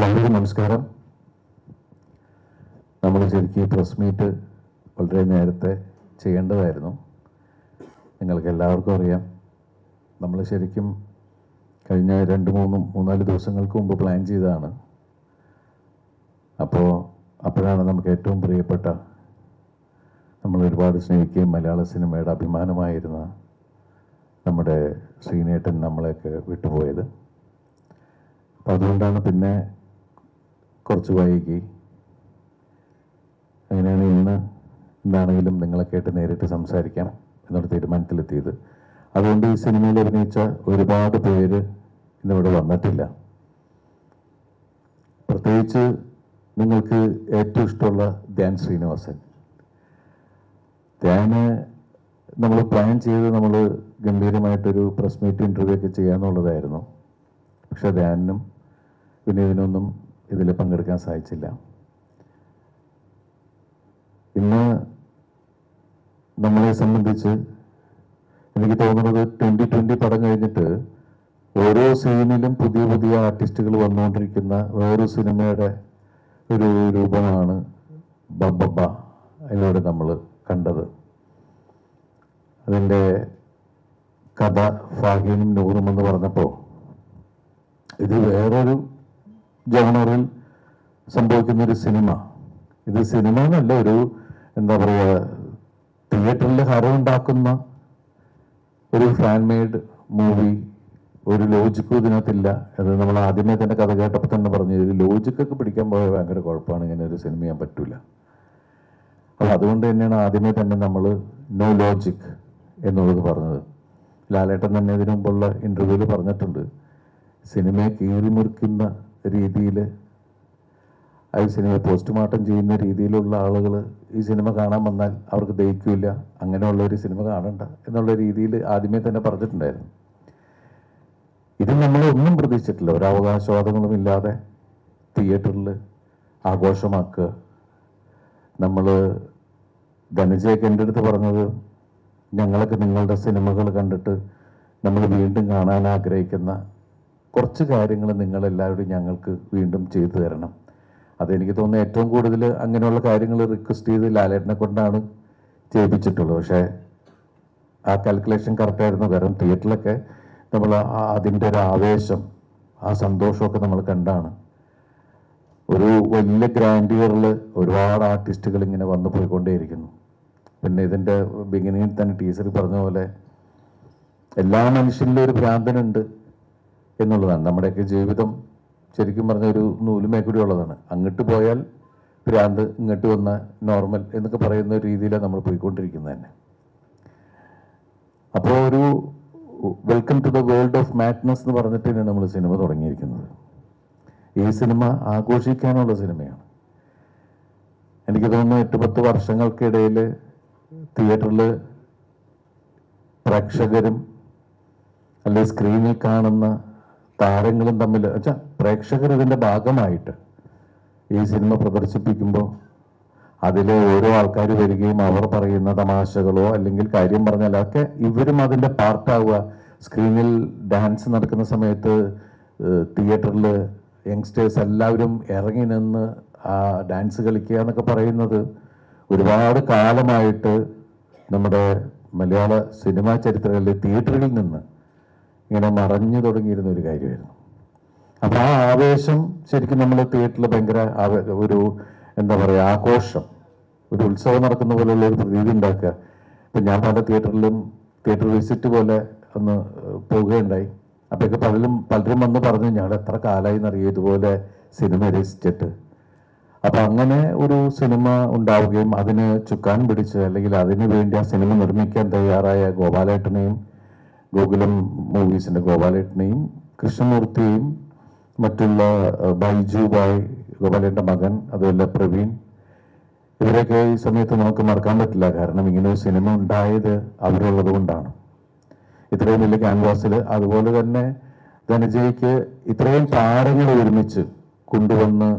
എല്ലാവർക്കും നമസ്കാരം. നമ്മൾ ശരിക്കും പ്രസ് മീറ്റ് വളരെ നേരത്തെ ചെയ്യേണ്ടതായിരുന്നു. നിങ്ങൾക്ക് എല്ലാവർക്കും അറിയാം. നമ്മൾ ശരിക്കും കഴിഞ്ഞ രണ്ട് മൂന്നും മൂന്നാൽ ദിവസങ്ങൾക്ക് മുമ്പ് പ്ലാൻ ചെയ്തതാണ്. അപ്പോൾ അപ്പോഴാണ് നമുക്ക് ഏറ്റവും പ്രിയപ്പെട്ട നമ്മൾ ഒരുപാട് സ്നേഹിക്കുകയും മലയാള സിനിമയുടെ അഭിമാനമായിരുന്ന നമ്മുടെ ശ്രീനേട്ടൻ നമ്മളെയൊക്കെ വിട്ടുപോയത്. അപ്പോൾ അതുകൊണ്ടാണ് പിന്നെ കുറച്ച് വൈകി. അങ്ങനെയാണ് ഇന്ന് എന്താണെങ്കിലും നിങ്ങളെ കേട്ട് നേരിട്ട് സംസാരിക്കാം എന്നൊരു തീരുമാനത്തിലെത്തിയത്. അതുകൊണ്ട് ഈ സിനിമയിൽ അഭിനയിച്ച ഒരുപാട് പേര് ഇന്നിവിടെ വന്നിട്ടില്ല. പ്രത്യേകിച്ച് നിങ്ങൾക്ക് ഏറ്റവും ഇഷ്ടമുള്ള ധ്യാൻ ശ്രീനിവാസൻ. ധ്യാന് നമ്മൾ പ്ലാൻ ചെയ്ത് നമ്മൾ ഗംഭീരമായിട്ടൊരു പ്രസ് മീറ്റ് ഇന്റർവ്യൂ ഒക്കെ ചെയ്യാന്നുള്ളതായിരുന്നു. പക്ഷെ ധ്യാനും വിനീതിനൊന്നും ഇതിൽ പങ്കെടുക്കാൻ സാധിച്ചില്ല. ഇന്ന് നമ്മളെ സംബന്ധിച്ച് എനിക്ക് തോന്നുന്നത് ട്വന്റി ട്വന്റി പടം കഴിഞ്ഞിട്ട് ഓരോ സീനിലും പുതിയ പുതിയ ആർട്ടിസ്റ്റുകൾ വന്നുകൊണ്ടിരിക്കുന്ന വേറൊരു സിനിമയുടെ ഒരു രൂപമാണ് ബബ്ബ അതിലൂടെ നമ്മൾ കണ്ടത്. അതിന്റെ കഥ ഫാഹീനും നൂറും എന്ന് പറഞ്ഞപ്പോൾ ഇത് വേറൊരു ജോണറിൽ സംഭവിക്കുന്ന ഒരു സിനിമ. ഇത് സിനിമ എന്നല്ല ഒരു എന്താ പറയുക തിയേറ്ററിൽ ഹരമുണ്ടാക്കുന്ന ഒരു ഫാൻ മെയ്ഡ് മൂവി ഒരു ലോജിക്കും ഇതിനകത്തില്ല. അത് നമ്മൾ ആദ്യമേ തന്നെ കഥ കേട്ടപ്പോൾ തന്നെ പറഞ്ഞു ഇത് ലോജിക്കൊക്കെ പിടിക്കാൻ പോയ ഭയങ്കര കുഴപ്പമാണ് ഇങ്ങനെ ഒരു സിനിമ ചെയ്യാൻ പറ്റൂല. അപ്പോൾ അതുകൊണ്ട് തന്നെയാണ് ആദ്യമേ തന്നെ നമ്മൾ നോ ലോജിക് എന്നുള്ളത് പറഞ്ഞത്. ലാലേട്ടൻ തന്നെ ഇതിനു മുമ്പുള്ള ഇന്റർവ്യൂവിൽ പറഞ്ഞിട്ടുണ്ട് സിനിമയെ കീറിമുറിക്കുന്ന രീതിയിൽ ആ സിനിമ പോസ്റ്റ്മോർട്ടം ചെയ്യുന്ന രീതിയിലുള്ള ആളുകൾ ഈ സിനിമ കാണാൻ വന്നാൽ അവർക്ക് ദഹിക്കില്ല. അങ്ങനെയുള്ള ഒരു സിനിമ കാണണ്ട എന്നുള്ള രീതിയിൽ ആദ്യമേ തന്നെ പറഞ്ഞിട്ടുണ്ടായിരുന്നു. ഇത് നമ്മൾ ഒന്നും പ്രതീക്ഷിച്ചിട്ടില്ല. ഒരവകാശവാദങ്ങളും ഇല്ലാതെ തിയേറ്ററിൽ ആഘോഷമാക്കുക. നമ്മൾ ധനജയൊക്കെ എന്റെ അടുത്ത് പറഞ്ഞത് ഞങ്ങളൊക്കെ നിങ്ങളുടെ സിനിമകൾ കണ്ടിട്ട് നമ്മൾ വീണ്ടും കാണാൻ ആഗ്രഹിക്കുന്ന കുറച്ച് കാര്യങ്ങൾ നിങ്ങളെല്ലാവരും ഞങ്ങൾക്ക് വീണ്ടും ചെയ്തു തരണം. അതെനിക്ക് തോന്നുന്നു ഏറ്റവും കൂടുതൽ അങ്ങനെയുള്ള കാര്യങ്ങൾ റിക്വസ്റ്റ് ചെയ്ത് ലാലേട്ടനെ കൊണ്ടാണ് ചെയ്യിപ്പിച്ചിട്ടുള്ളത്. പക്ഷേ ആ കാൽക്കുലേഷൻ കറക്റ്റായിരുന്നു കാരണം തിയേറ്ററിലൊക്കെ നമ്മൾ അതിന്റെ ഒരു ആവേശം ആ സന്തോഷമൊക്കെ നമ്മൾ കണ്ടാണ്. ഒരു വലിയ ഗ്രാൻഡ് ഇയറിൽ ഒരുപാട് ആർട്ടിസ്റ്റുകൾ ഇങ്ങനെ വന്നു പോയിക്കൊണ്ടേയിരിക്കുന്നു. പിന്നെ ഇതിന്റെ ബിഗിനിങ്ങിൽ തന്നെ ടീച്ചർ പറഞ്ഞ പോലെ എല്ലാ മനുഷ്യനിലും ഒരു ഭ്രാന്തനുണ്ട്. എന്നുള്ളതാണ്. നമ്മുടെയൊക്കെ ജീവിതം ശരിക്കും പറഞ്ഞ ഒരു നൂലുമേക്കൂടി ഉള്ളതാണ്. അങ്ങോട്ട് പോയാൽ ഭ്രാന്ത് ഇങ്ങോട്ട് വന്ന നോർമൽ എന്നൊക്കെ പറയുന്ന രീതിയിലാണ് നമ്മൾ പോയിക്കൊണ്ടിരിക്കുന്നത് തന്നെ. അപ്പോൾ ഒരു welcome to the world of madness എന്ന് പറഞ്ഞിട്ട് തന്നെയാണ് നമ്മൾ സിനിമ തുടങ്ങിയിരിക്കുന്നത്. ഈ സിനിമ ആഘോഷിക്കാനുള്ള സിനിമയാണ്. എനിക്ക് തോന്നുന്നു എട്ട് പത്ത് വർഷങ്ങൾക്കിടയിൽ തിയേറ്ററിൽ പ്രേക്ഷകരും അല്ലെ സ്ക്രീനിൽ കാണുന്ന താരങ്ങളും തമ്മിൽ വെച്ചാൽ പ്രേക്ഷകർ ഇതിന്റെ ഭാഗമായിട്ട് ഈ സിനിമ പ്രദർശിപ്പിക്കുമ്പോൾ അതിലെ ഓരോ ആൾക്കാർ വരികയും അവർ പറയുന്ന തമാശകളോ അല്ലെങ്കിൽ കാര്യം പറഞ്ഞാൽ ഒക്കെ ഇവരും അതിന്റെ പാർട്ടാവുക. സ്ക്രീനിൽ ഡാൻസ് നടക്കുന്ന സമയത്ത് തിയേറ്ററിൽ യങ്സ്റ്റേഴ്സ് എല്ലാവരും ഇറങ്ങി നിന്ന് ആ ഡാൻസ് കളിക്കുക എന്നൊക്കെ പറയുന്നത് ഒരുപാട് കാലമായിട്ട് നമ്മുടെ മലയാള സിനിമാ ചരിത്രങ്ങളിൽ തിയേറ്ററിൽ നിന്ന് ഇങ്ങനെ മറഞ്ഞു തുടങ്ങിയിരുന്ന ഒരു കാര്യമായിരുന്നു. അപ്പോൾ ആ ആവേശം ശരിക്കും നമ്മൾ തിയേറ്ററിൽ ഭയങ്കര ഒരു എന്താ പറയുക ആഘോഷം. ഒരു ഉത്സവം നടക്കുന്ന പോലെയുള്ള ഒരു പ്രതീതി ഉണ്ടാക്കുക. ഇപ്പം ഞാൻ പല തിയേറ്ററിലും തിയേറ്റർ വിസിറ്റ് പോലെ ഒന്ന് പോവുകയുണ്ടായി. അപ്പോഴൊക്കെ പലരും പലരും വന്ന് പറഞ്ഞു ഞങ്ങൾ എത്ര കാലമായി എന്നറിയാം ഇതുപോലെ സിനിമ രസിച്ചിട്ട് അപ്പൊ അങ്ങനെ ഒരു സിനിമ ഉണ്ടാവുകയും അതിന് ചുക്കാൻ പിടിച്ച് അല്ലെങ്കിൽ അതിനു വേണ്ടി ആ സിനിമ നിർമ്മിക്കാൻ തയ്യാറായ ഗോപാലേട്ടനെയും ഗോകുലം മൂവീസിന്റെ ഗോപാലേട്ടനെയും കൃഷ്ണമൂർത്തിയെയും മറ്റുള്ള ബൈജു ബായ് ഗോപാലേട്ടന്റെ മകൻ അതുപോലെ പ്രവീൺ. ഇവരൊക്കെ ഈ സമയത്ത് നമുക്ക് മറക്കാൻ പറ്റില്ല. കാരണം ഇങ്ങനെ ഒരു സിനിമ ഉണ്ടായത് അവരുള്ളത് കൊണ്ടാണ്. ഇത്രയും വലിയ ക്യാൻവാസിൽ അതുപോലെ തന്നെ ധനജയ്ക്ക് ഇത്രയും താരങ്ങൾ ഒരുമിച്ച് കൊണ്ടുവന്ന്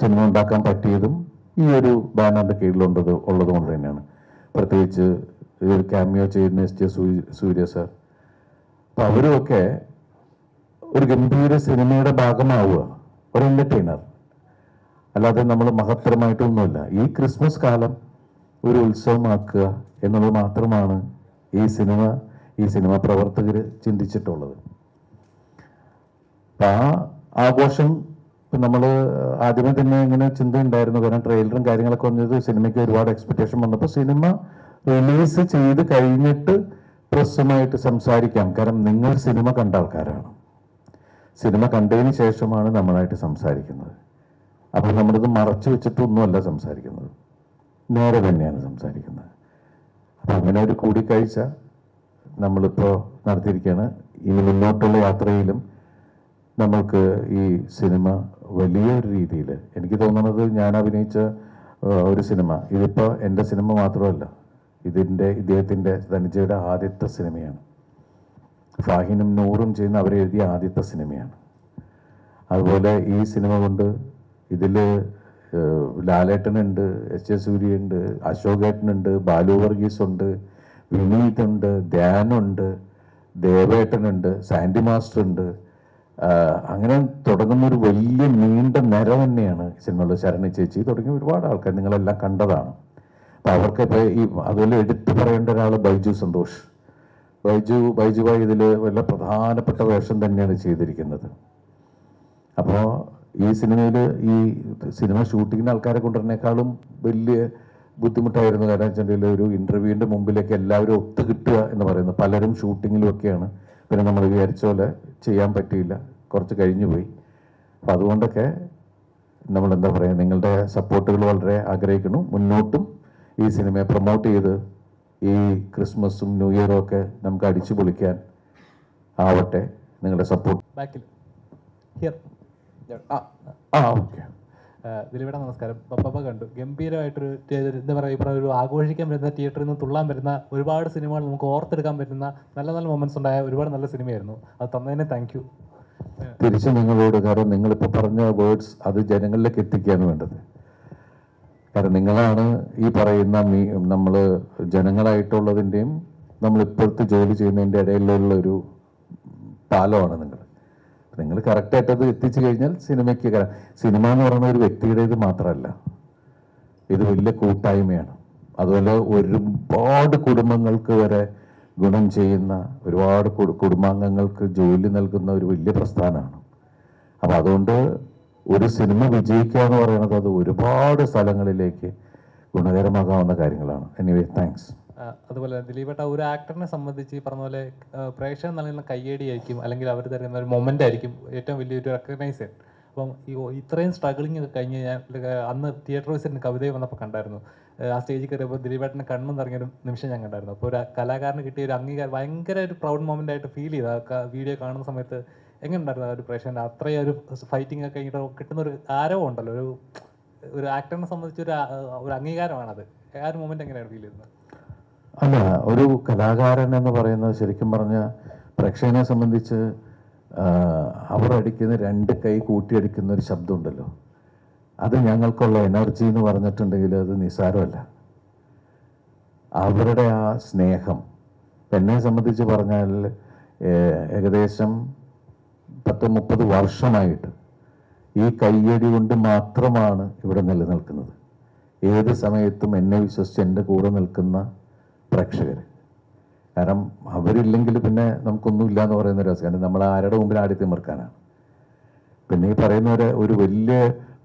സിനിമ ഉണ്ടാക്കാൻ പറ്റിയതും ഈ ഒരു ബാനറിന്റെ കീഴിലുള്ളത് ഉള്ളത് കൊണ്ട് തന്നെയാണ്. പ്രത്യേകിച്ച് ഇതിൽ ക്യാമിയോ ചെയ്യുന്ന എസ് ജെ സൂര്യ സാർ അപ്പം അവരുമൊക്കെ ഒരു ഗംഭീര സിനിമയുടെ ഭാഗമാവുക ഒരു എന്റർടൈനർ അല്ലാതെ നമ്മൾ മഹത്തരമായിട്ടൊന്നുമില്ല. ഈ ക്രിസ്മസ് കാലം ഒരു ഉത്സവമാക്കുക എന്നുള്ളത് മാത്രമാണ് ഈ സിനിമ ഈ സിനിമ പ്രവർത്തകർ ചിന്തിച്ചിട്ടുള്ളത്. അപ്പം ആ ആഘോഷം നമ്മൾ ആദ്യമേ തന്നെ ഇങ്ങനെ ചിന്ത ഉണ്ടായിരുന്നു കാരണം ട്രെയിലറും കാര്യങ്ങളൊക്കെ വന്നത് സിനിമയ്ക്ക് ഒരുപാട് എക്സ്പെക്റ്റേഷൻ വന്നപ്പോൾ സിനിമ റിലീസ് ചെയ്ത് കഴിഞ്ഞിട്ട് പ്രസ്സുമായിട്ട് സംസാരിക്കാം. കാരണം നിങ്ങൾ സിനിമ കണ്ട ആൾക്കാരാണ്. സിനിമ കണ്ടതിന് ശേഷമാണ് നമ്മളായിട്ട് സംസാരിക്കുന്നത്. അപ്പോൾ നമ്മളിത് മറച്ചു വെച്ചിട്ടൊന്നുമല്ല സംസാരിക്കുന്നത്. നേരെ തന്നെയാണ് സംസാരിക്കുന്നത്. അപ്പം അങ്ങനെ ഒരു കൂടിക്കാഴ്ച നമ്മളിപ്പോൾ നടത്തിയിരിക്കുകയാണ്. ഇനി മുന്നോട്ടുള്ള യാത്രയിലും നമ്മൾക്ക് ഈ സിനിമ വലിയൊരു രീതിയിൽ എനിക്ക് തോന്നുന്നത് ഞാൻ അഭിനയിച്ച ഒരു സിനിമ. ഇതിപ്പോൾ എന്റെ സിനിമ മാത്രമല്ല. ഇതിന്റെ ഇദ്ദേഹത്തിന്റെ ധനിജയുടെ ആദ്യത്തെ സിനിമയാണ്. ഫാഹിനും നൂറും ചെയ്യുന്ന അവരെഴുതിയ ആദ്യത്തെ സിനിമയാണ്. അതുപോലെ ഈ സിനിമ കൊണ്ട് ഇതിൽ ലാലേട്ടനുണ്ട് എച്ച് എ സൂര്യയുണ്ട് അശോകേട്ടനുണ്ട് ബാലു വർഗീസ് ഉണ്ട് വിനീത് ഉണ്ട് ധ്യാനുണ്ട് ദേവേട്ടനുണ്ട് സാൻഡി മാസ്റ്റർ ഉണ്ട് അങ്ങനെ തുടങ്ങുന്ന ഒരു വലിയ നീണ്ട നിര തന്നെയാണ് ശരണ ശരണി ചേച്ചി തുടങ്ങിയ ഒരുപാട് ആൾക്കാർ നിങ്ങളെല്ലാം കണ്ടതാണ്. അപ്പം അവർക്ക് ഇപ്പോൾ ഈ അതുപോലെ എടുത്തു പറയേണ്ട ഒരാൾ ബൈജു സന്തോഷ്. ബൈജു ബൈജുബായി ഇതിൽ വല്ല പ്രധാനപ്പെട്ട വേഷം തന്നെയാണ് ചെയ്തിരിക്കുന്നത്. അപ്പോൾ ഈ സിനിമയിൽ ഈ സിനിമ ഷൂട്ടിങ്ങിന് ആൾക്കാരെ കൊണ്ടുവരുന്നേക്കാളും വലിയ ബുദ്ധിമുട്ടായിരുന്നു. കാരണം വെച്ചിട്ടുണ്ടെങ്കിൽ ഒരു ഇന്റർവ്യൂവിന്റെ മുമ്പിലേക്ക് എല്ലാവരും ഒത്തു കിട്ടുക എന്ന് പറയുന്നത്. പലരും ഷൂട്ടിങ്ങിലും ഒക്കെയാണ്. പിന്നെ നമ്മൾ വിചാരിച്ച പോലെ ചെയ്യാൻ പറ്റിയില്ല. കുറച്ച് കഴിഞ്ഞു പോയി. അപ്പോൾ അതുകൊണ്ടൊക്കെ നമ്മൾ എന്താ പറയുക നിങ്ങളുടെ സപ്പോർട്ടുകൾ വളരെ ആഗ്രഹിക്കുന്നു. മുന്നോട്ടും ഈ സിനിമയെ പ്രൊമോട്ട് ചെയ്ത് ഈ ക്രിസ്മസും ന്യൂ ഇയറും ഒക്കെ നമുക്ക് അടിച്ചു പൊളിക്കാൻ ആവട്ടെ. നിങ്ങളുടെ സപ്പോർട്ട് ബാക്കിൽ ഹിയർ ആ. ഓക്കെ ദിലീപേട നമസ്കാരം. പപ്പ കണ്ടു. ഗംഭീരമായിട്ടൊരു എന്താ പറയുക ഇപ്പോൾ ഒരു ആഘോഷിക്കാൻ വരുന്ന തിയേറ്ററിൽ നിന്ന് തുള്ളാൻ വരുന്ന ഒരുപാട് സിനിമകൾ നമുക്ക് ഓർത്തെടുക്കാൻ പറ്റുന്ന നല്ല നല്ല മൊമെന്റ്സ് ഉണ്ടായ ഒരുപാട് നല്ല സിനിമയായിരുന്നു. അത് തന്നതിന് താങ്ക് യു തിരിച്ച് നിങ്ങളോട് കാരണം നിങ്ങളിപ്പോൾ പറഞ്ഞ വേർഡ്സ് അത് ജനങ്ങളിലേക്ക് എത്തിക്കുകയാണ് വേണ്ടത്. കാരണം നിങ്ങളാണ് ഈ പറയുന്ന മീ നമ്മൾ ജനങ്ങളായിട്ടുള്ളതിന്റെയും നമ്മൾ ഇപ്പോഴത്തെ ജോലി ചെയ്യുന്നതിന്റെ ഇടയിലുള്ള ഒരു പാലമാണ് നിങ്ങൾ. നിങ്ങൾ കറക്റ്റായിട്ട് അത് എത്തിച്ചു കഴിഞ്ഞാൽ സിനിമയ്ക്ക് സിനിമ എന്ന് പറയുന്ന ഒരു വ്യക്തിയുടേത് മാത്രമല്ല. ഇത് വലിയ കൂട്ടായ്മയാണ്. അതുപോലെ ഒരുപാട് കുടുംബങ്ങൾക്ക് വരെ ഗുണം ചെയ്യുന്ന ഒരുപാട് കുടുംബാംഗങ്ങൾക്ക് ജോലി നൽകുന്ന ഒരു വലിയ പ്രസ്ഥാനമാണ്. അപ്പോൾ അതുകൊണ്ട് ഒരു സിനിമ വിജയിക്കുക എന്ന് പറയുന്നത് അത് ഒരുപാട് സ്ഥലങ്ങളിലേക്ക് ഗുണകരമാകാവുന്ന കാര്യങ്ങളാണ്. എനിവേ താങ്ക്സ് അതുപോലെ ദിലീപേട്ട ഒരു ആക്ടറിനെ സംബന്ധിച്ച് ഈ പറഞ്ഞ പോലെ പ്രേക്ഷകൻ നൽകുന്ന കയ്യടിയായിരിക്കും അല്ലെങ്കിൽ അവർ തരുന്ന ഒരു മൊമെന്റ് ആയിരിക്കും ഏറ്റവും വലിയൊരു റെക്കഗ്നൈസ് അപ്പം ഇത്രയും സ്ട്രഗിളിങ് ഒക്കെ കഴിഞ്ഞ് ഞാൻ അന്ന് തിയേറ്റർ വൈസിന് കവിത വന്നപ്പോൾ കണ്ടായിരുന്നു. ആ സ്റ്റേജിൽ കയറിയപ്പോൾ ദിലീപേട്ടന്റെ കണ്ണും നിറങ്ങിയൊരു നിമിഷം ഞാൻ കണ്ടായിരുന്നു. അപ്പോൾ ഒരു കലാകാരന് കിട്ടിയ ഒരു അംഗീകാരം ഭയങ്കര ഒരു പ്രൗഡ് മൊമെന്റ് ആയിട്ട് ഫീൽ ചെയ്തു. ആ വീഡിയോ കാണുന്ന സമയത്ത് എങ്ങനെ ഉണ്ടായിരുന്നു ആ ഒരു പ്രേക്ഷകന്റെ അത്രയും ഒരു ഫൈറ്റിംഗ് ഒക്കെ കഴിഞ്ഞിട്ട് കിട്ടുന്ന ഒരു ആരവം ഉണ്ടല്ലോ. ഒരു ഒരു ആക്ടറിനെ സംബന്ധിച്ച് ഒരു ഒരു അംഗീകാരമാണത്. ആ ഒരു മൊമെന്റ് എങ്ങനെയാണ് ഫീൽ ചെയ്യുന്നത്? അല്ല ഒരു കലാകാരൻ എന്ന് പറയുന്നത് ശരിക്കും പറഞ്ഞാൽ പ്രേക്ഷകനെ സംബന്ധിച്ച് അവരടിക്കുന്ന രണ്ട് കൈ കൂട്ടിയടിക്കുന്ന ഒരു ശബ്ദമുണ്ടല്ലോ അത് ഞങ്ങൾക്കുള്ള എനർജി എന്ന് പറഞ്ഞിട്ടുണ്ടെങ്കിൽ അത് നിസ്സാരമല്ല. അവരുടെ ആ സ്നേഹം എന്നെ സംബന്ധിച്ച് പറഞ്ഞാൽ ഏകദേശം പത്ത് മുപ്പത് വർഷമായിട്ട് ഈ കയ്യടി കൊണ്ട് മാത്രമാണ് ഇവിടെ നിലനിൽക്കുന്നത്. ഏത് സമയത്തും എന്നെ വിശ്വസിച്ച് എന്റെ കൂടെ നിൽക്കുന്ന പ്രേക്ഷകർ കാരണം അവരില്ലെങ്കിൽ പിന്നെ നമുക്കൊന്നുമില്ല എന്ന് പറയുന്ന ഒരു അവസ്ഥയാണ് നമ്മൾ ആരുടെ മുമ്പിൽ ആടി തിമിർക്കാനാണ്. പിന്നെ ഈ പറയുന്ന ഒരു ഒരു വലിയ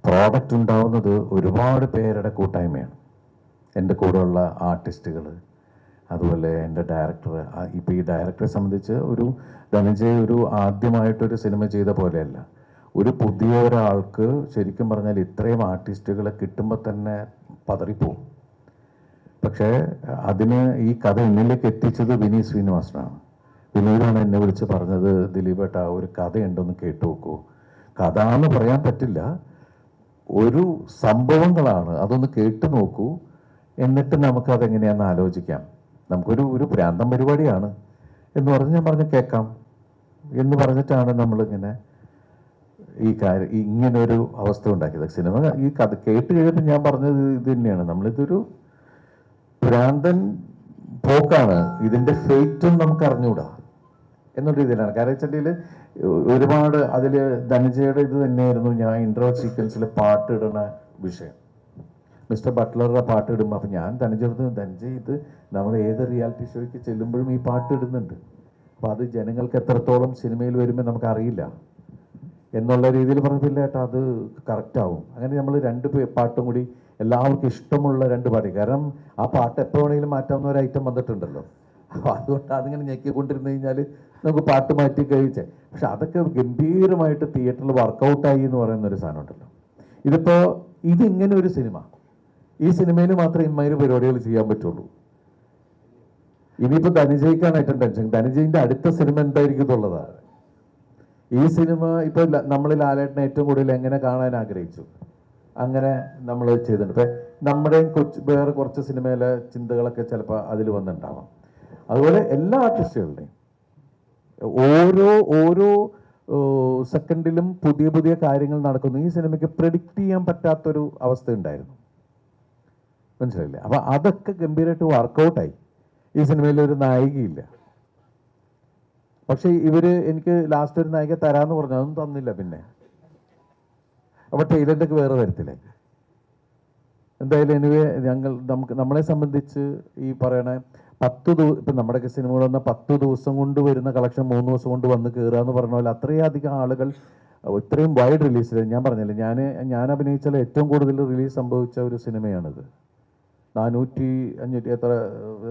പ്രോഡക്റ്റ് ഉണ്ടാവുന്നത് ഒരുപാട് പേരുടെ കൂട്ടായ്മയാണ്. എന്റെ കൂടെയുള്ള ആർട്ടിസ്റ്റുകൾ അതുപോലെ എന്റെ ഡയറക്ടർ ഇപ്പോൾ ഈ ഡയറക്ടറെ സംബന്ധിച്ച് ഒരു ധനഞ്ജയ് ഒരു ആദ്യമായിട്ടൊരു സിനിമ ചെയ്ത പോലെയല്ല. ഒരു പുതിയ ഒരാൾക്ക് ശരിക്കും പറഞ്ഞാൽ ഇത്രയും ആർട്ടിസ്റ്റുകളെ കിട്ടുമ്പോൾ തന്നെ പതറിപ്പോവും. പക്ഷേ അതിന് ഈ കഥ എന്നിലേക്ക് എത്തിച്ചത് വിനീത് ശ്രീനിവാസനാണ്. വിനീതാണ് എന്നെ വിളിച്ച് പറഞ്ഞത് ദിലീപേട്ട ഒരു കഥയുണ്ടെന്ന് കേട്ടു നോക്കൂ. കഥ എന്ന് പറയാൻ പറ്റില്ല. ഒരു സംഭവങ്ങളാണ് അതൊന്ന് കേട്ടു നോക്കൂ. എന്നിട്ട് നമുക്കതെങ്ങനെയാണെന്ന് ആലോചിക്കാം. നമുക്കൊരു ഒരു ഭ്രാന്തം പരിപാടിയാണ്. എന്ന് പറഞ്ഞ് ഞാൻ പറഞ്ഞു കേൾക്കാം. എന്ന് പറഞ്ഞിട്ടാണ് നമ്മളിങ്ങനെ ഈ കാര്യം ഇങ്ങനെ ഒരു അവസ്ഥ ഉണ്ടാക്കിയത്. സിനിമ ഈ കഥ കേട്ട് കഴിഞ്ഞപ്പോൾ ഞാൻ പറഞ്ഞത് ഇത് തന്നെയാണ്. നമ്മളിതൊരു ഭ്രാന്തൻ പോക്കാണ്. ഇതിന്റെ ഫേറ്റും നമുക്ക് അറിഞ്ഞുകൂടാ എന്നുള്ള രീതിയിലാണ്. കാരണം കരച്ചട്ടിയിൽ ഒരുപാട് അതിൽ ധനജയുടെ ഇത് തന്നെയായിരുന്നു ഞാൻ ഇൻട്രോ സീക്വൻസിൽ പാട്ടിടുന്ന വിഷയം. മിസ്റ്റർ ബട്ട്ലറുടെ പാട്ട് ഇടുമ്പോൾ അപ്പം ഞാൻ ധനജെടുത്ത് ധനജ ഇത് നമ്മൾ ഏത് റിയാലിറ്റി ഷോയ്ക്ക് ചെല്ലുമ്പോഴും ഈ പാട്ട് ഇടുന്നുണ്ട്. അപ്പോൾ അത് ജനങ്ങൾക്ക് എത്രത്തോളം സിനിമയിൽ വരുമ്പോൾ നമുക്കറിയില്ല. എന്നുള്ള രീതിയിൽ പറഞ്ഞില്ല ഏട്ടാ അത് കറക്റ്റാവും അങ്ങനെ നമ്മൾ രണ്ട് പാട്ടും കൂടി എല്ലാവർക്കും ഇഷ്ടമുള്ള രണ്ട് പാട്ട്. കാരണം ആ പാട്ട് എപ്പോൾ വേണമെങ്കിലും മാറ്റാവുന്ന ഒരു ഐറ്റം വന്നിട്ടുണ്ടല്ലോ. അപ്പോൾ അതുകൊണ്ട് അതിങ്ങനെ ഞെക്കിക്കൊണ്ടിരുന്ന് കഴിഞ്ഞാൽ നമുക്ക് പാട്ട് മാറ്റി കഴിച്ചേ. പക്ഷെ അതൊക്കെ ഗംഭീരമായിട്ട് തിയേറ്ററിൽ വർക്കൗട്ടായി എന്ന് പറയുന്ന ഒരു സാധനം ഉണ്ടല്ലോ. ഇതിപ്പോൾ ഇതിങ്ങനെ ഒരു സിനിമ. ഈ സിനിമയിൽ മാത്രമേ ഇമ്മാതിരി പരിപാടികൾ ചെയ്യാൻ പറ്റുള്ളൂ. ഇനിയിപ്പോൾ ധനജയ്ക്കാണ് ഏറ്റവും ടെൻഷൻ ധനുജയിന്റെ അടുത്ത സിനിമ എന്തായിരിക്കും എന്നുള്ളതാണ്. ഈ സിനിമ ഇപ്പൊ ല- നമ്മൾ ലാലേട്ടനെ ഏറ്റവും കൂടുതൽ എങ്ങനെ കാണാൻ ആഗ്രഹിച്ചു? അങ്ങനെ നമ്മൾ ചെയ്തിട്ടുണ്ട്. ഇപ്പൊ നമ്മുടെയും കൊച്ചു വേറെ കുറച്ച് സിനിമയിലെ ചിന്തകളൊക്കെ ചിലപ്പോൾ അതിൽ വന്നിട്ടുണ്ടാവാം. അതുപോലെ എല്ലാ ആർട്ടിസ്റ്റുകളുടെയും ഓരോ ഓരോ സെക്കൻഡിലും പുതിയ പുതിയ കാര്യങ്ങൾ നടക്കുന്നു. ഈ സിനിമയ്ക്ക് പ്രെഡിക്റ്റ് ചെയ്യാൻ പറ്റാത്തൊരു അവസ്ഥ ഉണ്ടായിരുന്നു മനസ്സിലായില്ലേ? അപ്പൊ അതൊക്കെ ഗംഭീരമായിട്ട് വർക്കൗട്ടായി ഈ സിനിമയിൽ ഒരു നായികയില്ല. പക്ഷെ ഇവർ എനിക്ക് ലാസ്റ്റ് ഒരു നായിക തരാന്ന് പറഞ്ഞു. അതൊന്നും തന്നില്ല പിന്നെ. അപ്പൊ ടൈലന്റൊക്കെ വേറെ തരത്തില്ലേ എന്തായാലും എനിവേ ഞങ്ങൾ നമുക്ക് നമ്മളെ സംബന്ധിച്ച് ഈ പറയണ പത്ത് ദിവസം ഇപ്പം നമ്മുടെയൊക്കെ സിനിമകൾ വന്ന പത്ത് ദിവസം കൊണ്ട് വരുന്ന കളക്ഷൻ മൂന്ന് ദിവസം കൊണ്ട് വന്ന് കയറുക എന്ന് പറഞ്ഞ പോലെ അത്രയധികം ആളുകൾ ഇത്രയും വൈഡ് റിലീസ് ഞാൻ പറഞ്ഞില്ലേ ഞാൻ ഞാൻ അഭിനയിച്ചാൽ ഏറ്റവും കൂടുതൽ റിലീസ് സംഭവിച്ച ഒരു സിനിമയാണിത് നാനൂറ്റി അഞ്ഞൂറ്റി എത്ര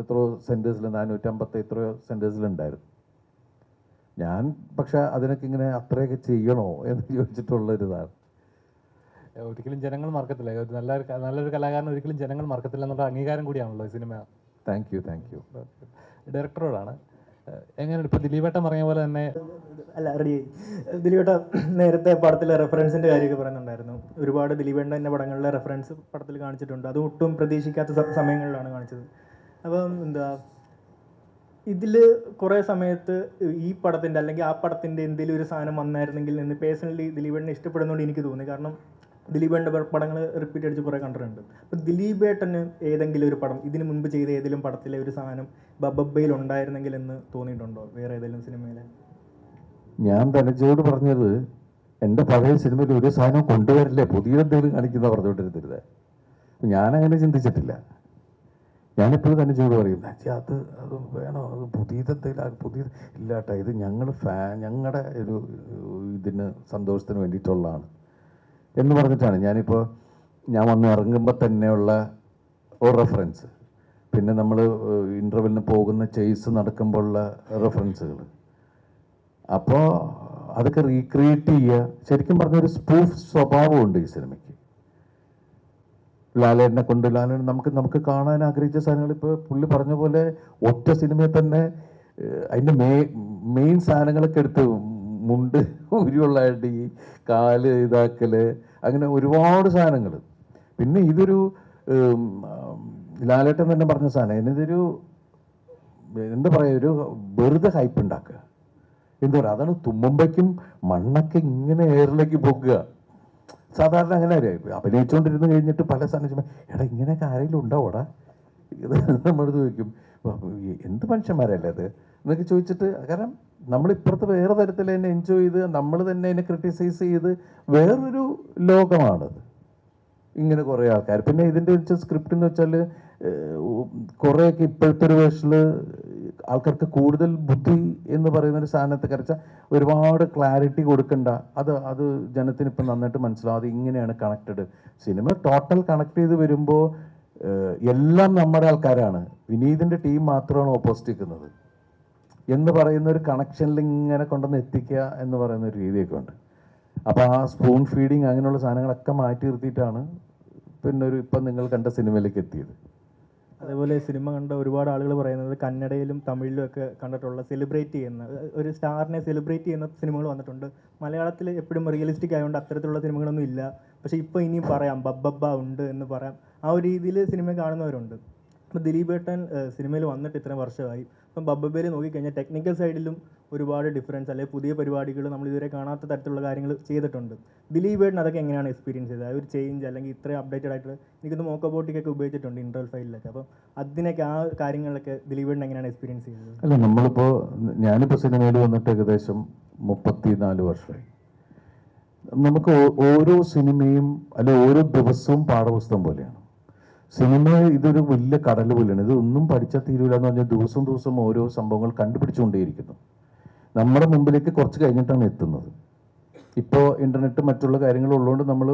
എത്രയോ സെന്റേഴ്സിൽ നാനൂറ്റി അമ്പത്തി എത്രയോ സെന്റേഴ്സിലുണ്ടായിരുന്നു ഞാൻ പക്ഷെ അതിനൊക്കെ ഇങ്ങനെ അത്രയൊക്കെ ചെയ്യണോ എന്ന് ചോദിച്ചിട്ടുള്ളൊരിതാണ്. ഒരിക്കലും ജനങ്ങൾ മറക്കത്തില്ല. ഒരു നല്ലൊരു നല്ലൊരു കലാകാരൻ ഒരിക്കലും ജനങ്ങൾ മറക്കത്തില്ല എന്നുള്ള അംഗീകാരം കൂടിയാണല്ലോ ഈ സിനിമ. താങ്ക് യു താങ്ക് യു ഡയറക്ടറോടാണ്. എങ്ങനെയാണ് ഇപ്പൊ ദിലീപേട്ടൻ പറഞ്ഞ പോലെ തന്നെ അല്ല റെഡി ദിലീപേട്ട നേരത്തെ പടത്തിലെ റെഫറൻസിന്റെ കാര്യമൊക്കെ പറയുന്നുണ്ടായിരുന്നു. ഒരുപാട് ദിലീപേട്ടന്റെ തന്നെ പടങ്ങളിലെ റെഫറൻസ് പടത്തിൽ കാണിച്ചിട്ടുണ്ട്. അത് ഒട്ടും പ്രതീക്ഷിക്കാത്ത സമയങ്ങളിലാണ് കാണിച്ചത്. അപ്പം എന്താ ഇതിൽ കുറേ സമയത്ത് ഈ പടത്തിന്റെ അല്ലെങ്കിൽ ആ പടത്തിന്റെ എന്തെങ്കിലും ഒരു സാധനം വന്നായിരുന്നെങ്കിൽ എന്ന് പേഴ്സണലി ദിലീപേടിനെ ഇഷ്ടപ്പെടുന്നതുകൊണ്ട് എനിക്ക് തോന്നി. കാരണം ദിലീപേട്ടന്റെ പടങ്ങൾ റിപ്പീറ്റ് അടിച്ച് കുറേ കണ്ടിട്ടുണ്ട്. അപ്പോൾ ദിലീപേട്ടന് ഏതെങ്കിലും ഒരു പടം ഇതിന് മുൻപ് ചെയ്ത ഏതെങ്കിലും പടത്തിലെ ഒരു സാധനം ബബബയിൽ ഉണ്ടായിരുന്നെങ്കിൽ എന്ന് തോന്നിയിട്ടുണ്ടോ? വേറെ ഏതെങ്കിലും സിനിമയിൽ ഞാൻ തനജയോട് പറഞ്ഞത് എന്റെ പഴയ സിനിമയിൽ ഒരു സാധനം കൊണ്ടുവരില്ലേ? പുതിയ എന്തെങ്കിലും കാണിക്കുന്ന പറഞ്ഞുകൊണ്ടിരുന്നത്. ഞാനങ്ങനെ ചിന്തിച്ചിട്ടില്ല. ഞാനെപ്പോഴും ധനജയോട് പറയും "ധനജി, അത് അത് വേണോ? അത് പുതിയത് എന്തെങ്കിലും പുതിയ ഇല്ല കേട്ടോ ഇത് ഞങ്ങൾ ഫാ ഞങ്ങളുടെ ഒരു ഇതിന് സന്തോഷത്തിന് വേണ്ടിയിട്ടുള്ളതാണ്. എന്ന് പറഞ്ഞിട്ടാണ്. ഞാനിപ്പോൾ ഞാൻ വന്ന് ഇറങ്ങുമ്പോൾ തന്നെയുള്ള ഒരു റെഫറൻസ് പിന്നെ നമ്മൾ ഇന്റർവെല്ലിന് പോകുന്ന ചേസ് നടക്കുമ്പോഴുള്ള റെഫറൻസുകൾ അപ്പോൾ അതൊക്കെ റീക്രിയേറ്റ് ചെയ്യുക ശരിക്കും പറഞ്ഞൊരു സ്പൂഫ് സ്വഭാവമുണ്ട് ഈ സിനിമയ്ക്ക്. ലാലേട്ടനെ കൊണ്ട് ലാലേട്ടൻ നമുക്ക് നമുക്ക് കാണാൻ ആഗ്രഹിച്ച സാധനങ്ങൾ ഇപ്പോൾ പുള്ളി പറഞ്ഞ പോലെ ഒറ്റ സിനിമയിൽ തന്നെ അതിന്റെ മെയിൻ സാധനങ്ങളൊക്കെ എടുത്ത് മുണ്ട് ഉരുള്ള ഈ കാൽ ഇതാക്കൽ അങ്ങനെ ഒരുപാട് സാധനങ്ങൾ പിന്നെ ഇതൊരു ലാലേട്ടൻ തന്നെ പറഞ്ഞ സാധനം. ഇതൊരു എന്താ പറയുക ഒരു വെറുതെ ഹൈപ്പ് ഉണ്ടാക്കുക എന്താ പറയുക അതാണ് തുമ്മുമ്പയ്ക്കും മണ്ണൊക്കെ ഇങ്ങനെ എയറിലേക്ക് പൊക്കുക. സാധാരണ അങ്ങനെ അഭിനയിച്ചുകൊണ്ടിരുന്ന് കഴിഞ്ഞിട്ട് പല സാധനം എടാ ഇങ്ങനെയൊക്കെ ആരെങ്കിലും ഉണ്ടാവോടാ? നമ്മളത് ചോദിക്കും "വാ, ഈ എന്ത് മനുഷ്യന്മാരല്ലേ അത് എന്നൊക്കെ ചോദിച്ചിട്ട് കാരണം നമ്മൾ ഇപ്പുറത്ത് വേറെ തരത്തിൽ തന്നെ എൻജോയ് ചെയ്ത് നമ്മൾ തന്നെ അതിനെ ക്രിട്ടിസൈസ് ചെയ്ത് വേറൊരു ലോകമാണത് ഇങ്ങനെ കുറേ ആൾക്കാർ പിന്നെ ഇതിന്റെ വെച്ച സ്ക്രിപ്റ്റ് എന്ന് വെച്ചാൽ കുറേയൊക്കെ ഇപ്പോഴത്തെ ഒരു വേഷിൽ ആൾക്കാർക്ക് കൂടുതൽ ബുദ്ധി എന്ന് പറയുന്ന ഒരു സാധനത്തെ കരച്ച ഒരുപാട് ക്ലാരിറ്റി കൊടുക്കണ്ട. അത് അത് ജനത്തിന് ഇപ്പം നന്നായിട്ട് മനസ്സിലാവും. അത് ഇങ്ങനെയാണ് കണക്റ്റഡ് സിനിമ ടോട്ടൽ കണക്ട് ചെയ്ത് വരുമ്പോൾ എല്ലാം നമ്മുടെ ആൾക്കാരാണ്. വിനീതിന്റെ ടീം മാത്രമാണ് ഓപ്പോസിറ്റ് നിൽക്കുന്നത്. എന്ന് പറയുന്ന ഒരു കണക്ഷനിൽ ഇങ്ങനെ കൊണ്ടുവന്ന് എത്തിക്കുക എന്ന് പറയുന്ന ഒരു രീതിയൊക്കെ ഉണ്ട്. അപ്പോൾ ആ സ്പൂൺ ഫീഡിങ് അങ്ങനെയുള്ള സാധനങ്ങളൊക്കെ മാറ്റി നിർത്തിയിട്ടാണ് പിന്നെ ഒരു ഇപ്പം നിങ്ങൾ കണ്ട സിനിമയിലേക്ക് എത്തിയത്. അതേപോലെ സിനിമ കണ്ട ഒരുപാട് ആളുകൾ പറയുന്നത് കന്നഡയിലും തമിഴിലും ഒക്കെ കണ്ടിട്ടുള്ള സെലിബ്രേറ്റ് ചെയ്യുന്ന ഒരു സ്റ്റാറിനെ സെലിബ്രേറ്റ് ചെയ്യുന്ന സിനിമകൾ വന്നിട്ടുണ്ട്. മലയാളത്തിൽ എപ്പോഴും റിയലിസ്റ്റിക് ആയതുകൊണ്ട് അത്തരത്തിലുള്ള സിനിമകളൊന്നും ഇല്ല. പക്ഷേ ഇപ്പോൾ ഇനിയും പറയാം ബബ്ബബ്ബ ഉണ്ട് എന്ന് പറയാം. ആ ഒരു രീതിയിൽ സിനിമ കാണുന്നവരുണ്ട്. അപ്പോൾ ദിലീപേട്ടൻ സിനിമയിൽ വന്നിട്ട് ഇത്രയും വർഷമായി. ഇപ്പം ബബ്ബബേരി നോക്കിക്കഴിഞ്ഞാൽ ടെക്നിക്കൽ സൈഡിലും ഒരുപാട് ഡിഫറൻസ് അല്ലെങ്കിൽ പുതിയ പരിപാടികൾ നമ്മൾ ഇതുവരെ കാണാത്ത തരത്തിലുള്ള കാര്യങ്ങൾ ചെയ്തിട്ടുണ്ട്. ദിലീപേട്ടൻ അതൊക്കെ എങ്ങനെയാണ് എക്സ്പീരിയൻസ് ചെയ്തത്? ഒരു ചേഞ്ച് അല്ലെങ്കിൽ ഇത്രയും അപ്ഡേറ്റഡ് ആയിട്ട് എനിക്കൊന്ന് മോക്കബോട്ടിക്കൊക്കെ ഉപയോഗിച്ചിട്ടുണ്ട് ഇന്റർവൽ ഫൈലിലൊക്കെ അപ്പം അതിനൊക്കെ ആ കാര്യങ്ങളിലൊക്കെ ദിലീപേട്ടൻ എങ്ങനെയാണ് എക്സ്പീരിയൻസ് ചെയ്തത്? അല്ല നമ്മളിപ്പോൾ ഞാനിപ്പോൾ സിനിമയിൽ വന്നിട്ട് ഏകദേശം മുപ്പത്തി നാല് വർഷമായി. നമുക്ക് ഓരോ സിനിമയും അല്ലെ ഓരോ ദിവസവും പാഠപുസ്തകം പോലെയാണ്. സിനിമ ഇതൊരു വലിയ കടൽ പോലെയാണ്. ഇത് ഒന്നും പഠിച്ച തീരൂല എന്ന് പറഞ്ഞാൽ ദിവസം ദിവസം ഓരോ സംഭവങ്ങൾ കണ്ടുപിടിച്ചുകൊണ്ടേയിരിക്കുന്നു. നമ്മുടെ മുമ്പിലേക്ക് കുറച്ച് കഴിഞ്ഞിട്ടാണ് എത്തുന്നത്. ഇപ്പോൾ ഇന്റർനെറ്റ് മറ്റുള്ള കാര്യങ്ങൾ ഉള്ളതുകൊണ്ട് നമ്മൾ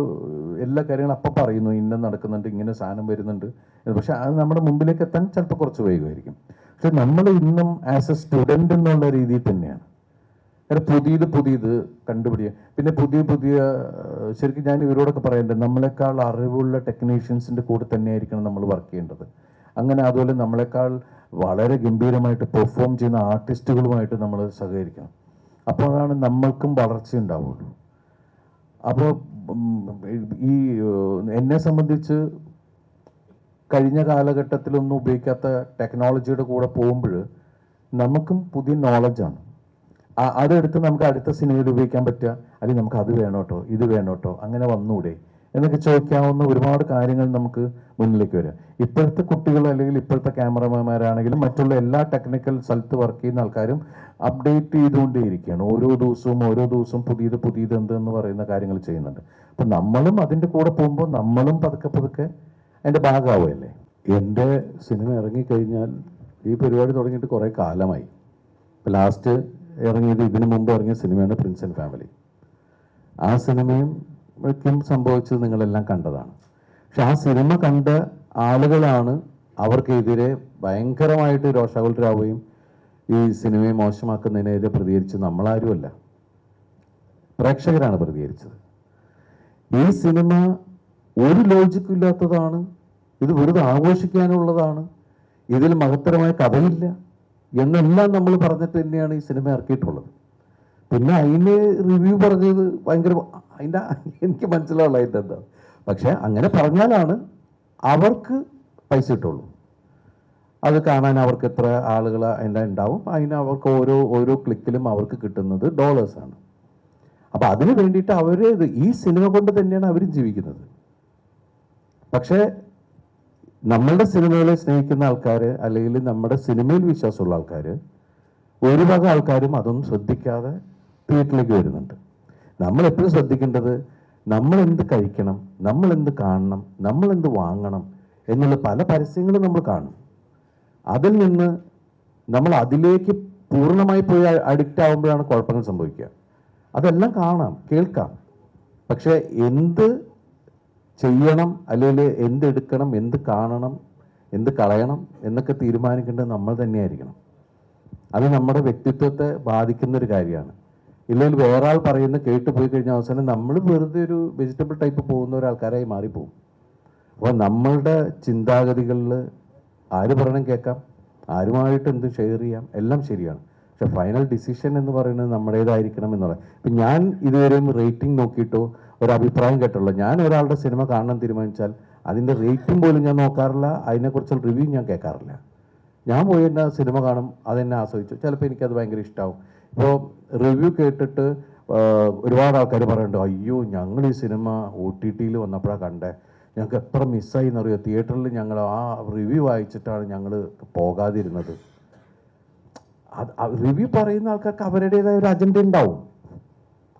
എല്ലാ കാര്യങ്ങളും അപ്പം പറയുന്നു. ഇന്ന നടക്കുന്നുണ്ട് ഇങ്ങനെ സാധനം വരുന്നുണ്ട്. പക്ഷെ അത് നമ്മുടെ മുമ്പിലേക്ക് എത്താൻ ചിലപ്പോൾ കുറച്ച് വൈകുമായിരിക്കും. പക്ഷെ നമ്മൾ ഇന്നും ആസ് എ സ്റ്റുഡന്റ് എന്നുള്ള രീതിയിൽ തന്നെയാണ്. കാരണം പുതിയത് പുതിയത് കണ്ടുപിടിക്കുക പിന്നെ പുതിയ പുതിയ ശരിക്കും ഞാൻ ഇവരോടൊക്കെ പറയേണ്ടത് നമ്മളെക്കാൾ അറിവുള്ള ടെക്നീഷ്യൻസിന്റെ കൂടെ തന്നെയായിരിക്കണം നമ്മൾ വർക്ക് ചെയ്യേണ്ടത്. അങ്ങനെ അതുപോലെ നമ്മളെക്കാൾ വളരെ ഗംഭീരമായിട്ട് പെർഫോം ചെയ്യുന്ന ആർട്ടിസ്റ്റുകളുമായിട്ട് നമ്മൾ സഹകരിക്കണം. അപ്പോഴാണ് നമ്മൾക്കും വളർച്ച ഉണ്ടാവുള്ളൂ. അപ്പോൾ ഈ എന്നെ സംബന്ധിച്ച് കഴിഞ്ഞ കാലഘട്ടത്തിലൊന്നും ഉപയോഗിക്കാത്ത ടെക്നോളജിയുടെ കൂടെ പോകുമ്പോൾ നമുക്കും പുതിയ നോളജാണ് അതെടുത്ത് നമുക്ക് അടുത്ത സിനിമയിൽ ഉപയോഗിക്കാൻ പറ്റുക. അല്ലെങ്കിൽ നമുക്ക് അത് വേണോട്ടോ ഇത് വേണോട്ടോ അങ്ങനെ വന്നൂടെ? എന്നൊക്കെ ചോദിക്കാവുന്ന ഒരുപാട് കാര്യങ്ങൾ നമുക്ക് മുന്നിലേക്ക് വരാം. ഇപ്പോഴത്തെ കുട്ടികൾ അല്ലെങ്കിൽ ഇപ്പോഴത്തെ ക്യാമറമാന്മാരാണെങ്കിലും മറ്റുള്ള എല്ലാ ടെക്നിക്കൽ സ്ഥലത്ത് വർക്ക് ചെയ്യുന്ന ആൾക്കാരും അപ്ഡേറ്റ് ചെയ്തുകൊണ്ടേ ഇരിക്കുകയാണ്. ഓരോ ദിവസവും ഓരോ ദിവസവും പുതിയത് പുതിയത് എന്ത് എന്ന് പറയുന്ന കാര്യങ്ങൾ ചെയ്യുന്നുണ്ട്. അപ്പം നമ്മളും അതിന്റെ കൂടെ പോകുമ്പോൾ നമ്മളും പതുക്കെ പതുക്കെ അതിന്റെ ഭാഗമാവുമല്ലേ എന്റെ സിനിമ ഇറങ്ങിക്കഴിഞ്ഞാൽ ഈ പരിപാടി തുടങ്ങിയിട്ട് കുറേ കാലമായി. ലാസ്റ്റ് ഇറങ്ങിയത് ഇതിനു മുമ്പ് ഇറങ്ങിയ സിനിമയാണ് പ്രിൻസ് ആൻഡ് ഫാമിലി ആ സിനിമയും ക്കും സംഭവിച്ചത് നിങ്ങളെല്ലാം കണ്ടതാണ്. പക്ഷെ ആ സിനിമ കണ്ട ആളുകളാണ് അവർക്കെതിരെ ഭയങ്കരമായിട്ട് രോഷാകുലരാവുകയും ഈ സിനിമയെ മോശമാക്കുന്നതിനെതിരെ പ്രതികരിച്ച് നമ്മളാരുമല്ല. പ്രേക്ഷകരാണ് പ്രതികരിച്ചത്. ഈ സിനിമ ഒരു ലോജിക്കും ഇല്ലാത്തതാണ്. ഇത് വെറുതെ ആഘോഷിക്കാനുള്ളതാണ്. ഇതിൽ മഹത്തരമായ കഥയില്ല. എന്നെല്ലാം നമ്മൾ പറഞ്ഞിട്ട് തന്നെയാണ് ഈ സിനിമ ഇറക്കിയിട്ടുള്ളത്. പിന്നെ അതിന് റിവ്യൂ പറഞ്ഞത് ഭയങ്കര അതിന്റെ എനിക്ക് മനസ്സിലാവുള്ള അതിന്റെ എന്താ? പക്ഷേ അങ്ങനെ പറഞ്ഞാലാണ് അവർക്ക് പൈസ കിട്ടുള്ളൂ. അത് കാണാൻ അവർക്ക് എത്ര ആളുകൾ അതിന്റെ ഉണ്ടാവും. അതിന് അവർക്ക് ഓരോ ഓരോ ക്ലിക്കിലും അവർക്ക് കിട്ടുന്നത് ഡോളേഴ്സാണ് അപ്പോൾ അതിന് വേണ്ടിയിട്ട് അവർ ഈ സിനിമ കൊണ്ട് തന്നെയാണ് അവരും ജീവിക്കുന്നത്. പക്ഷേ നമ്മളുടെ സിനിമകളെ സ്നേഹിക്കുന്ന ആൾക്കാർ അല്ലെങ്കിൽ നമ്മുടെ സിനിമയിൽ വിശ്വാസമുള്ള ആൾക്കാർ വക ആൾക്കാരും അതൊന്നും ശ്രദ്ധിക്കാതെ തിയേറ്ററിലേക്ക് വരുന്നുണ്ട്. നമ്മൾ എപ്പോഴും ശ്രദ്ധിക്കേണ്ടത് നമ്മൾ എന്ത് കഴിക്കണം നമ്മൾ എന്ത് കാണണം നമ്മൾ എന്ത് വാങ്ങണം എന്നുള്ള പല പരസ്യങ്ങളും നമ്മൾ കാണും. അതിൽ നിന്ന് നമ്മൾ അതിലേക്ക് പൂർണമായി പോയി അഡിക്റ്റ് ആകുമ്പോഴാണ് കുഴപ്പങ്ങൾ സംഭവിക്കുക. അതെല്ലാം കാണാം കേൾക്കാം. പക്ഷേ എന്ത് ചെയ്യണം അല്ലെങ്കിൽ എന്തെടുക്കണം എന്ത് കാണണം എന്ത് കളയണം എന്നൊക്കെ തീരുമാനിക്കേണ്ടത് നമ്മൾ തന്നെയായിരിക്കണം. അത് നമ്മുടെ വ്യക്തിത്വത്തെ ബാധിക്കുന്ന ഒരു കാര്യമാണ്. ഇല്ലെങ്കിൽ വേറെ ആൾ പറയുന്ന കേട്ട് പോയി കഴിഞ്ഞ അവസാനം നമ്മൾ വെറുതെ ഒരു വെജിറ്റബിൾ ടൈപ്പ് പോകുന്ന ഒരാൾക്കാരായി മാറിപ്പോകും അപ്പോൾ നമ്മളുടെ ചിന്താഗതികളിൽ ആര് പറയണം കേൾക്കാം ആരുമായിട്ട് എന്ത് ഷെയർ ചെയ്യാം എല്ലാം ശരിയാണ്. പക്ഷെ ഫൈനൽ ഡിസിഷൻ എന്ന് പറയുന്നത് നമ്മുടേതായിരിക്കണം എന്നുള്ളത് ഇപ്പം ഞാൻ ഇതുവരെയും റേറ്റിംഗ് നോക്കിയിട്ടോ ഒരു അഭിപ്രായം കേട്ടുള്ളൂ. ഞാൻ ഒരാളുടെ സിനിമ കാണാൻ തീരുമാനിച്ചാൽ അതിന്റെ റേറ്റിംഗ് പോലും ഞാൻ നോക്കാറില്ല അതിനെക്കുറിച്ചുള്ള റിവ്യൂ ഞാൻ കേൾക്കാറില്ല. ഞാൻ പോയി തന്നെ സിനിമ കാണും അതെന്നെ ആസ്വദിച്ചു. ചിലപ്പോൾ എനിക്കത് ഭയങ്കര ഇഷ്ടമാവും ഇപ്പോൾ റിവ്യൂ കേട്ടിട്ട് ഒരുപാട് ആൾക്കാർ പറയുന്നുണ്ട് അയ്യോ ഞങ്ങൾ ഈ സിനിമ ഒ ടി ടിയിൽ വന്നപ്പോഴാണ് കണ്ടേ. ഞങ്ങൾക്ക് എത്ര മിസ്സായി എന്നറിയോ? തിയേറ്ററിൽ ഞങ്ങൾ ആ റിവ്യൂ വായിച്ചിട്ടാണ് ഞങ്ങൾ പോകാതിരുന്നത്. റിവ്യൂ പറയുന്ന ആൾക്കാർക്ക് അവരുടേതായ ഒരു അജണ്ട ഉണ്ടാവും.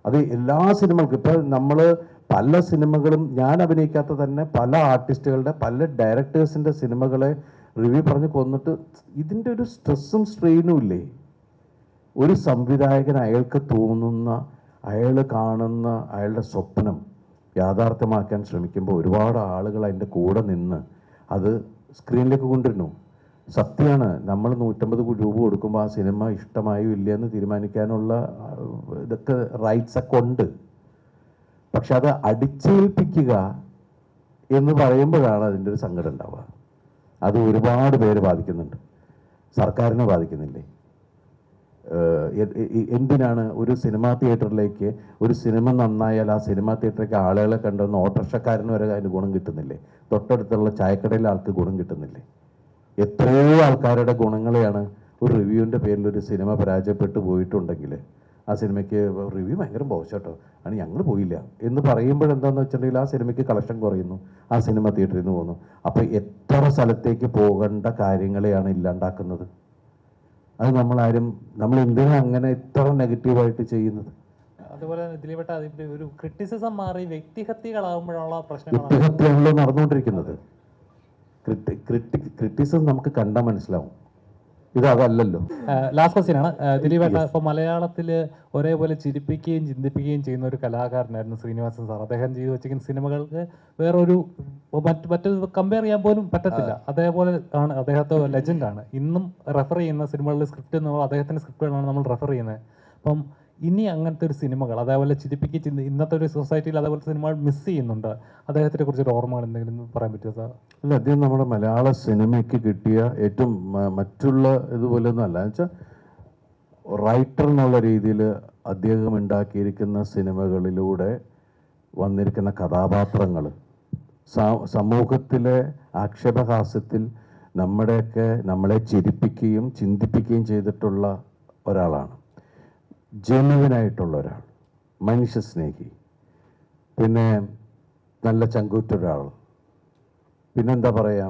അത് എല്ലാ സിനിമകൾക്കും. ഇപ്പോൾ നമ്മൾ പല സിനിമകളും ഞാൻ അഭിനയിക്കാത്ത തന്നെ പല ആർട്ടിസ്റ്റുകളുടെ പല ഡയറക്ടേഴ്സിന്റെ സിനിമകളെ റിവ്യൂ പറഞ്ഞ് കൊന്നിട്ട് ഇതിന്റെ ഒരു സ്ട്രെസ്സും സ്ട്രെയിനും ഇല്ലേ? ഒരു സംവിധായകൻ അയാൾക്ക് തോന്നുന്ന അയാൾ കാണുന്ന അയാളുടെ സ്വപ്നം യാഥാർത്ഥ്യമാക്കാൻ ശ്രമിക്കുമ്പോൾ ഒരുപാട് ആളുകൾ അതിന്റെ കൂടെ നിന്ന് അത് സ്ക്രീനിലേക്ക് കൊണ്ടുവരുന്നു. സത്യമാണ്. നമ്മൾ നൂറ്റമ്പത് രൂപ കൊടുക്കുമ്പോൾ ആ സിനിമ ഇഷ്ടമായോ ഇല്ലയെന്ന് തീരുമാനിക്കാനുള്ള ഇതൊക്കെ റൈറ്റ്സ് ഒക്കെ ഉണ്ട്. പക്ഷെ അത് അടിച്ചേൽപ്പിക്കുക എന്ന് പറയുമ്പോഴാണ് അതിന്റെ ഒരു സങ്കടം ഉണ്ടാവുക. അത് ഒരുപാട് പേര് ബാധിക്കുന്നുണ്ട്. സർക്കാരിനെ ബാധിക്കുന്നില്ലേ? എന്തിനാണ് ഒരു സിനിമാ തിയേറ്ററിലേക്ക് ഒരു സിനിമ നന്നായാൽ ആ സിനിമാ തിയേറ്ററിലേക്ക് ആളുകളെ കണ്ടുവന്ന് ഓട്ടോറിക്ഷക്കാരന് വരെ അതിന് ഗുണം കിട്ടുന്നില്ലേ? തൊട്ടടുത്തുള്ള ചായക്കടയിലെ ആൾക്ക് ഗുണം കിട്ടുന്നില്ലേ? എത്രയോ ആൾക്കാരുടെ ഗുണങ്ങളെയാണ് ഒരു റിവ്യൂവിന്റെ പേരിൽ ഒരു സിനിമ പരാജയപ്പെട്ടു പോയിട്ടുണ്ടെങ്കിൽ ആ സിനിമയ്ക്ക് റിവ്യൂ ഭയങ്കര മോശമായിട്ടോ ആണ് ഞങ്ങൾ പോയില്ല. എന്ന് പറയുമ്പോഴെന്താണെന്ന് വെച്ചിട്ടുണ്ടെങ്കിൽ ആ സിനിമയ്ക്ക് കളക്ഷൻ കുറയുന്നു. ആ സിനിമ തിയേറ്ററിൽ നിന്ന് പോകുന്നു. അപ്പോൾ എത്ര സ്ഥലത്തേക്ക് പോകേണ്ട കാര്യങ്ങളെയാണ് ഇല്ലാണ്ടാക്കുന്നത്? അത് നമ്മളാരും നമ്മൾ എന്തിനാണ് അങ്ങനെ ഇത്ര നെഗറ്റീവായിട്ട് ചെയ്യുന്നത്? അതുപോലെ ഒരു ക്രിറ്റിസിസം മാറി വ്യക്തിഹത്യകളാകുമ്പോഴുള്ള പ്രശ്നം വ്യക്തിഹത്യയാണല്ലോ നടന്നുകൊണ്ടിരിക്കുന്നത്. ക്രിട്ടി ക്രിട്ടി ക്രിറ്റിസം നമുക്ക് കണ്ടാൽ മനസ്സിലാവും. ഇത് അതല്ലല്ലോ. ലാസ്റ്റ് ക്വസ്റ്റ്യൻ ആണ്. ദിലീപേട്ട ഇപ്പൊ മലയാളത്തിൽ ഒരേപോലെ ചിരിപ്പിക്കുകയും ചിന്തിപ്പിക്കുകയും ചെയ്യുന്ന ഒരു കലാകാരനായിരുന്നു ശ്രീനിവാസൻ സാർ. അദ്ദേഹം ചെയ്തു വെച്ചിരിക്കുന്ന സിനിമകൾക്ക് വേറൊരു മറ്റ് മറ്റൊരു കമ്പയർ ചെയ്യാൻ പോലും പറ്റത്തില്ല. അതേപോലെ ആണ് അദ്ദേഹത്തെ ലെജൻഡാണ് ഇന്നും റെഫർ ചെയ്യുന്ന സിനിമകളിലെ സ്ക്രിപ്റ്റ് എന്ന് പറയുമ്പോൾ അദ്ദേഹത്തിന്റെ സ്ക്രിപ്റ്റുകളാണ് നമ്മൾ റെഫർ ചെയ്യുന്നത്. അപ്പം ഇനി അങ്ങനത്തെ ഒരു സിനിമകൾ അതേപോലെ ചിരിപ്പിക്കുക ചിന്തി ഇന്നത്തെ ഒരു സൊസൈറ്റിയിൽ അതേപോലെ സിനിമകൾ മിസ് ചെയ്യുന്നുണ്ട്. അദ്ദേഹത്തിനെ കുറിച്ചൊരു ഓർമ്മകൾ എന്തെങ്കിലും പറയാൻ പറ്റുമോ സാർ? അല്ല അദ്ദേഹം നമ്മുടെ മലയാള സിനിമയ്ക്ക് കിട്ടിയ ഏറ്റവും മറ്റുള്ള ഇതുപോലെ അല്ല. വെച്ചാൽ റൈറ്റർ എന്നുള്ള രീതിയിൽ അദ്ദേഹം ഉണ്ടാക്കിയിരിക്കുന്ന സിനിമകളിലൂടെ വന്നിരിക്കുന്ന കഥാപാത്രങ്ങൾ സമൂഹത്തിലെ ആക്ഷേപഹാസ്യത്തിൽ നമ്മുടെയൊക്കെ നമ്മളെ ചിരിപ്പിക്കുകയും ചിന്തിപ്പിക്കുകയും ചെയ്തിട്ടുള്ള ഒരാളാണ്. ജനുവിനായിട്ടുള്ള ഒരാൾ മനുഷ്യസ്നേഹി പിന്നെ നല്ല ചങ്കൂറ്റൊരാൾ. പിന്നെന്താ പറയുക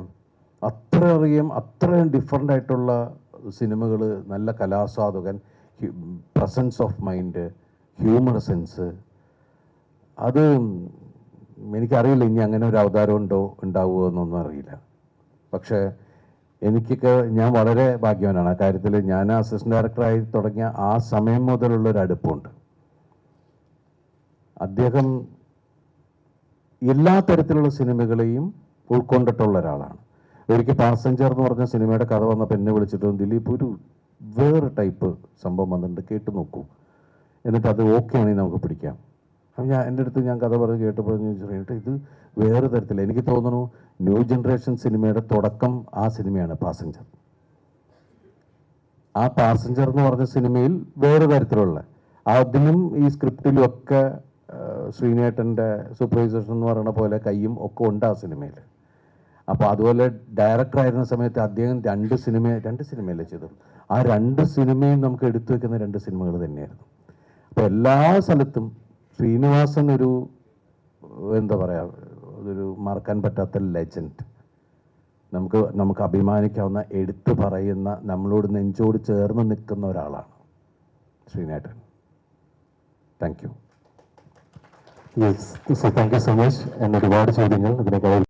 അത്രയധികം അത്രയും ഡിഫറെന്റ് ആയിട്ടുള്ള സിനിമകൾ നല്ല കലാസ്വാദകൻ presence of mind humour sense. അത് എനിക്കറിയില്ല ഇനി അങ്ങനെ ഒരു അവതാരം ഉണ്ടോ ഉണ്ടാവുമോ എന്നൊന്നും അറിയില്ല. പക്ഷേ എനിക്കൊക്കെ ഞാൻ വളരെ ഭാഗ്യവാനാണ്. ആ കാര്യത്തിൽ ഞാൻ അസിസ്റ്റന്റ് ഡയറക്ടറായി തുടങ്ങിയ ആ സമയം മുതലുള്ള ഒരു അടുപ്പമുണ്ട് അദ്ദേഹം എല്ലാ തരത്തിലുള്ള സിനിമകളെയും ഉൾക്കൊണ്ടിട്ടുള്ള ഒരാളാണ്. എനിക്ക് പാസഞ്ചർ എന്ന് പറഞ്ഞ സിനിമയുടെ കഥ വന്നപ്പോൾ എന്നെ വിളിച്ചിട്ട് ദിലീപ് ഒരു വേറെ ടൈപ്പ് സംഭവം വന്നിട്ടുണ്ട് കേട്ടു നോക്കൂ. എന്നിട്ട് അത് ഓക്കെ ആണെങ്കിൽ നമുക്ക് പിടിക്കാം. അപ്പം ഞാൻ എന്റെ അടുത്ത് ഞാൻ കഥ പറഞ്ഞ് കേട്ടപ്പോൾ ഞാൻ ചോദിച്ചു, "റീനേട്ടാ, ഇത് വേറെ തരത്തിൽ എനിക്ക് തോന്നുന്നു ന്യൂ ജനറേഷൻ സിനിമയുടെ തുടക്കം ആ സിനിമയാണ് പാസഞ്ചർ. ആ പാസഞ്ചർ എന്ന് പറഞ്ഞ സിനിമയിൽ വേറെ തരത്തിലുള്ള. അതിലും ഈ സ്ക്രിപ്റ്റിലും ഒക്കെ ശ്രീനേട്ടന്റെ സൂപ്പർവൈസേഷൻ എന്ന് പറയുന്ന പോലെ കയ്യും ഒക്കെ ഉണ്ട് ആ സിനിമയിൽ. അപ്പോൾ അതുപോലെ ഡയറക്ടർ ആയിരുന്ന സമയത്ത് അദ്ദേഹം രണ്ട് സിനിമ രണ്ട് സിനിമയല്ലേ ചെയ്തു ആ രണ്ട് സിനിമയും നമുക്ക് എടുത്തു വെക്കുന്ന രണ്ട് സിനിമകൾ തന്നെയായിരുന്നു. അപ്പോൾ എല്ലാ സ്ഥലത്തും ശ്രീനിവാസൻ ഒരു എന്താ പറയുക ഒരു മറക്കാൻ പറ്റാത്ത ലെജൻഡ് നമുക്ക് നമുക്ക് അഭിമാനിക്കാവുന്ന എടുത്തു പറയുന്ന നമ്മളോട് നെഞ്ചോട് ചേർന്ന് നിൽക്കുന്ന ഒരാളാണ് ശ്രീനേട്ടൻ. Thank you yes thank you so much എന്നെ ഒരുപാട് ചോദ്യങ്ങൾ ഇതിനേക്കാൾ